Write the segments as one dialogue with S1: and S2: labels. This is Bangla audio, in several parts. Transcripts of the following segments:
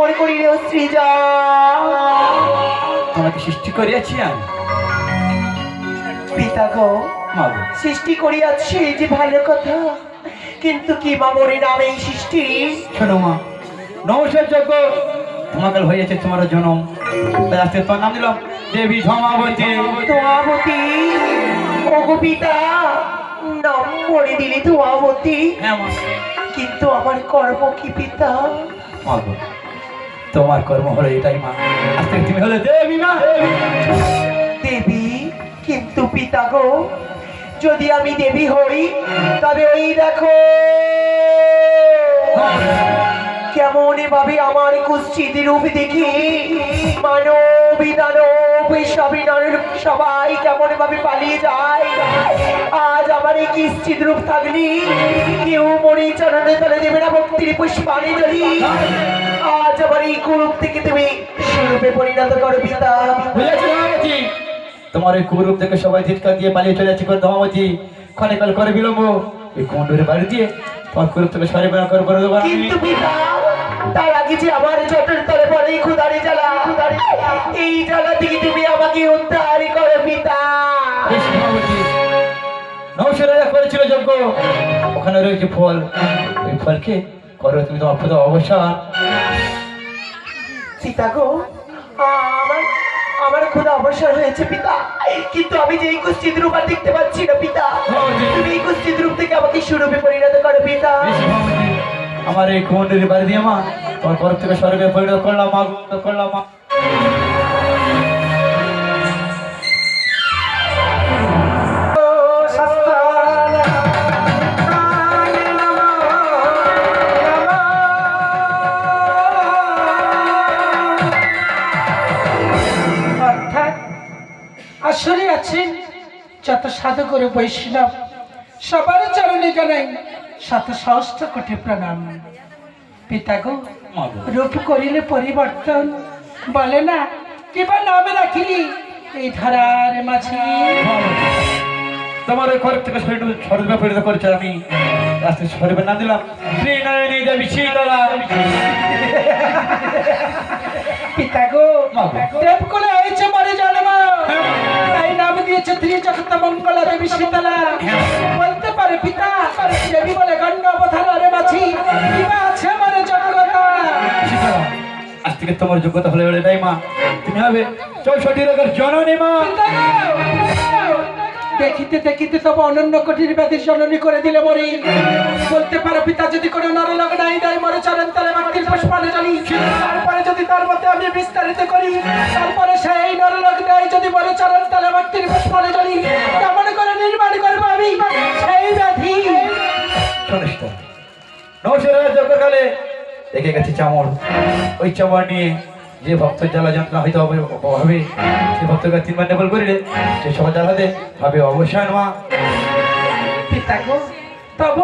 S1: কেমন করি রে শ্রীজা
S2: তোমাকে সৃষ্টি করিয়াছি আমি।
S1: পিতা গো সৃষ্টি করিয়াছি যে ভালো কথা। কিন্তু কি বাবরে নামে এই সৃষ্টি?
S2: শোনো মা নমস্কার যজ্ঞ। তোমাকে হয়েছে তোমার জনম। তাই আজকে তোমার নাম দিলাম দেবী ধমাবতী।
S1: তোমাবতী ওগো পিতা নাম মরে দিলি তোমাবতী
S2: হ্যাঁ
S1: কিন্তু আমার কর্ম কি পিতা?
S2: তোমার কর্ম হলো এটাই মা। আজ থেকে তুমি হলে দেবী মা।
S1: দেবী, কিন্তু পিতা গো, যদি আমি দেবী হই, তবে ওই দেখো, কেমন ভাবে আমার কুশ্চিত রূপ দেখি। মানবী দানব সবই সবাই কেমন ভাবে পালিয়ে যায়। আজ আমার রূপ থাকলি কেউ মনে চরণে তলে দেবে না ভক্তির পুষ্পানি ধরি আজ আমার এই কুরূপ থেকে তুমি স্বরূপে পরিণত করো পিতা।
S2: তোমার এই কুরূপ থেকে সবাই চিৎকার দিয়ে পালিয়ে চলে যাচ্ছে করে ধমাবতী ক্ষণে কাল করে বিলম্ব এই কুণ্ডুরের বাড়ি দিয়ে তোমার কুরূপ থেকে সরে বের করে করে দেবো
S1: কিন্তু পিতা তার আগে যে আমার চটের তলে এই ক্ষুদারি জ্বালা এই জ্বালা থেকে তুমি আমাকে উদ্ধার করো পিতা।
S2: ধমাবতী করেছিল যজ্ঞ। ওখানে রয়েছে ফল। ওই ফলকে করো তুমি তোমার ক্ষুদা অবসান
S1: পিতা গো আমার আমার ক্ষুদা অবসর হয়েছে পিতা। কিন্তু আমি যে এই কুশ্চিত রূপ আর দেখতে পাচ্ছি না পিতা। তুমি এই কুশ্চিত রূপ থেকে আমাকে সুরূপে পরিণত করো পিতা।
S2: আমার এই কুণ্ডুরের বাড়ি দিয়ে মা তোমার তরফ থেকে স্বর্গে পরিণত করলাম মা করলাম মা।
S3: যত সাধু করে বৈষ্ণব সবার চরণে জানাই শত সহস্র কোটি প্রণাম। পিতাগো
S2: মা গো।
S3: রূপ করিলে পরিবর্তন। বলে না কিবা নামে রাখিলি? এই ধরার মাঝে।
S2: তোমার ওই ঘর থেকে শরীর স্বর্গে পরিণত করেছে আমি। রাস্তায় স্বরূপের নাম দিলাম। শ্রীনয়নী দেবী শীতলা
S3: পিতাগো
S2: মা গো।
S3: দেব কোলে হয়েছে মরে জন্ম তাই নাম দিয়েছে ত্রি জগত মঙ্গলা দেবী শীতলা বলতে পারে পিতা দেবী বলে গণ্য অবধারে মাছি কিবা আছে জগতা
S2: শীতলা আজ থেকে তোমার যোগ্যতা হলে বলে তাই মা। তুমি হবে চৌষট্টি রোগের জননী মা।
S3: দেখিতে দেখিতে তবে অনন্য কঠিন ব্যাধি জননী করে দিলে মরি। বলতে পারো পিতা যদি কোনো নরলোক নাই দেয় মরে চরণ তলে ভক্তির পুষ্পানে তার মতে আমি বিস্তারিত করি। তারপরে সেই নরলোক দেয় যদি মরে চরণ তলে ভক্তির পুষ্পানে জ্বলি কেমন করে নির্মাণ করব আমি? সেই ব্যাধি।
S2: যজ্ঞকালে দেখে গেছে চামড় ওই নিয়ে যে ভক্ত জ্বালা যন্ত্রণা হয়তো হবে সে ভক্তকে তিনবার নেবল করিলে সে সবার জ্বালাতে হবে অবসান মা।
S3: তবু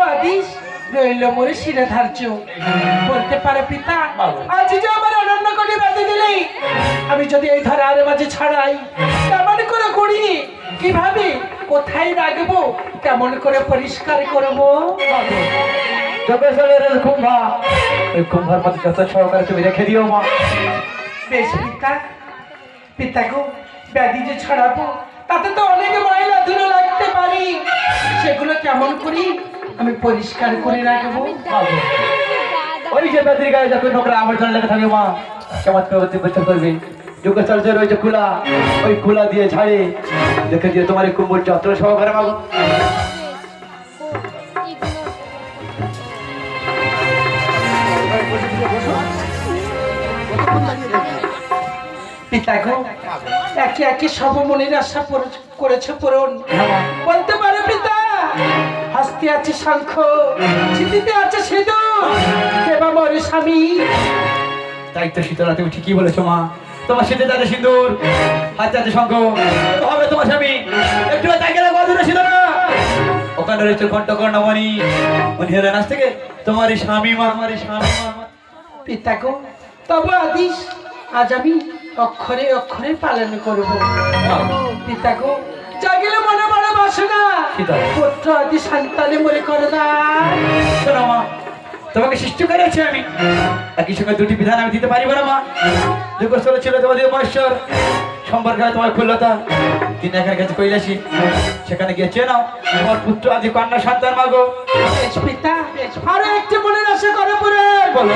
S3: রইল মোরে শিরে ধার্য। বলতে পারে পিতা আজ আমি যদি এই ধারে আরে মাঝে ছাড়াই কেমন করে করি। কীভাবে? কোথায় রাখব? কেমন করে পরিষ্কার করব।
S2: যজ্ঞশালের কুম্ভা ওই কুম্ভার মধ্যে যত সহকারে তুমি রেখে দিও মা।
S3: বেশ পিতা পিতা গো ব্যাধি যে ছড়াবো তাতে তো অনেক ময়লা ধুলো লাগতে পারি। সেগুলো কেমন করি? আমি পরিষ্কার করে রাখব।
S2: ওই যে ব্যাটারি গায়ে যখন নোকরা আবর্জনা লেগে থাকে মা অতি বছর করবে। যুগচর্যা রয়েছে কুলা। ওই কুলা দিয়ে ঝাড়ে দেখে দিয়ে তোমার যত্ন সহকারে মাগো।
S3: পিতা গো একে একে সব আশা করেছে পূরণ। বলতে পারে পিতা হস্তে আছে শঙ্খ আছে মরে স্বামী।
S2: তাই তো শীতলা তুমি ঠিকই বলেছ মা? তোমার শীতে যাতে সিঁদুর হাতে আছে শঙ্খ হবে তোমার স্বামী। একটু তাকে রাখো দূরে শীতলা ওখানে রয়েছে কণ্ঠকর্ণমণি উনি হলেন আজ থেকে। তোমার স্বামী মা আমার স্বামী মা
S3: পিতা গো তবে আদিস আজ আমি অক্ষরে অক্ষরে পালন করব। পিতা গো জাগিলে মনে মনে বাসনা। পুত্র আদি সন্তানে মরে করে না।
S2: শোনো মা তোমাকে সৃষ্টি করেছি আমি। একই সঙ্গে দুটি বিধান আমি দিতে পারিব না মা। যুগস্থল ছিল তোমাদের মহেশ্বর সম্পর্কে তোমার খুল্লতা তিনি এখানে গেছে কৈলাসী সেখানে গিয়ে চেনাও তোমার পুত্র আদি কন্যা সন্তান মাগো
S3: পিতা আরও একটি মনের আশা করে পরে
S2: বলো